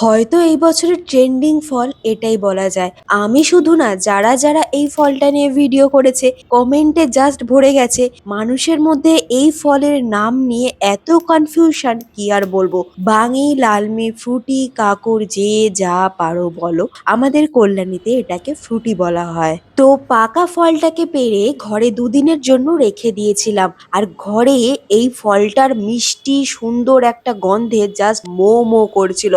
হয়তো এই বছরের ট্রেন্ডিং ফল এটাই বলা যায়। আমি শুধু না, যারা যারা এই ফলটা নিয়ে ভিডিও করেছে, কমেন্টে জাস্ট ভরে গেছে, মানুষের মধ্যে এই ফলের নাম নিয়ে এত কনফিউশন কি আর বলব? বাঙি, লালমি, ফ্রুটি কাকুর যে যা পারো বলো। আমাদের কল্যাণীতে এটাকে ফ্রুটি বলা হয়। তো পাকা ফলটাকে পেরে ঘরে দুদিনের জন্য রেখে দিয়েছিলাম। আর ঘরে এই ফলটার মিষ্টি, সুন্দর একটা গন্ধে জাস্ট মো মো করছিল।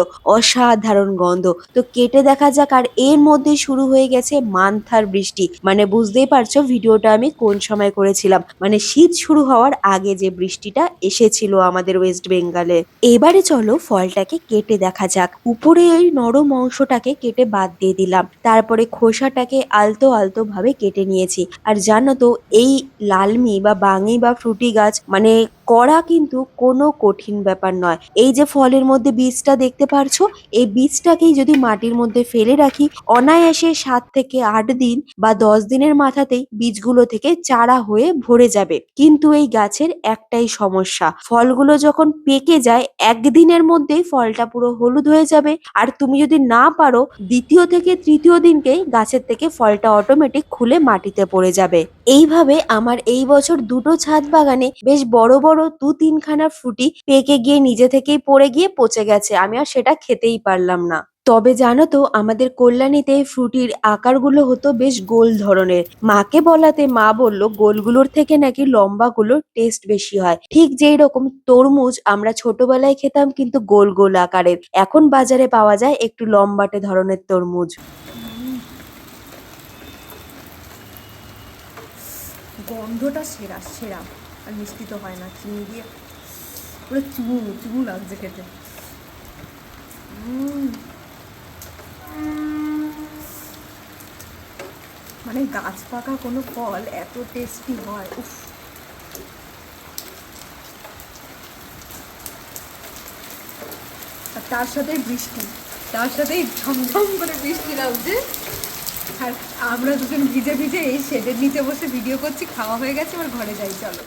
অসাধারণ গন্ধ। তো কেটে দেখা যাক আর এর মধ্যে শুরু হয়ে গেছে মান্থার বৃষ্টি। মানে বুঝতেই পারছ ভিডিওটা আমি কোন সময় করেছিলাম। মানে শীত শুরু হওয়ার আগে যে বৃষ্টিটা এসেছিল আমাদের ওয়েস্ট বেঙ্গলে। এবারে চলো ফলটাকে কেটে দেখা যাক। উপরে ওই নরম অংশটাকে কেটে বাদ দিয়ে দিলাম। তারপরে খোসাটাকে আলতো আলতো ভাবে কেটে নিয়েছি। আর জানো তো এই লালমি বা বাঙি বা ফ্রুটি গাছ মানে করা কিন্তু কোনো কঠিন ব্যাপার নয়। এই যে ফলের মধ্যে বীজটা দেখতে পারছ, এই বীজটাকেই যদি মাটির মধ্যে ফেলে রাখি, অনায়াসে সাত থেকে আট দিন বা দশ দিনের মাথাতেই বীজগুলো থেকে চারা হয়ে ভরে যাবে। কিন্তু এই গাছের একটাই সমস্যা, ফলগুলো যখন পেকে যায়, একদিনের মধ্যেই ফলটা পুরো হলুদ হয়ে যাবে। আর তুমি যদি না পারো, দ্বিতীয় থেকে তৃতীয় দিনকেই গাছের থেকে ফলটা অটোমেটিক খুলে মাটিতে পড়ে যাবে। এইভাবে আমার এই বছর দুটো ছাদ বাগানে বেশ বড় বড় দু তিনখানা ফ্রুটি পেকে গিয়ে নিজে থেকেই পড়ে গিয়ে পচে গেছে। আমি আর সেটা খেতেই পারলাম না। তবে জানো তো, আমাদের কল্যাণীতে ফ্রুটির আকারগুলো হতো বেশ গোল ধরনের। মাকে বলাতে মা বলল, গোলগুলোর থেকে নাকি লম্বাগুলোর টেস্ট বেশি হয়। ঠিক যেই রকম তরমুজ আমরা ছোটবেলায় খেতাম কিন্তু গোল গোল আকারের। এখন বাজারে পাওয়া যায় একটু লম্বাটে ধরনের তরমুজ। গন্ধটা সেরা সেরা। আর মিষ্টি তো হয় না, চিনি দিয়ে। পুরো চুমু চুমু লাগছে খেতে। মানে গাছ পাকা কোনো ফল এত টেস্টি হয়, উফ। আর তার সাথে বৃষ্টি, তার সাথেই ঝমঝম করে বৃষ্টি লাগছে আর আমরা দুজন ভিজে ভিজে এই শেডের নিচে বসে ভিডিও করছি, খাওয়া হয়ে গেছে, এবার ঘরে যাই, চলো।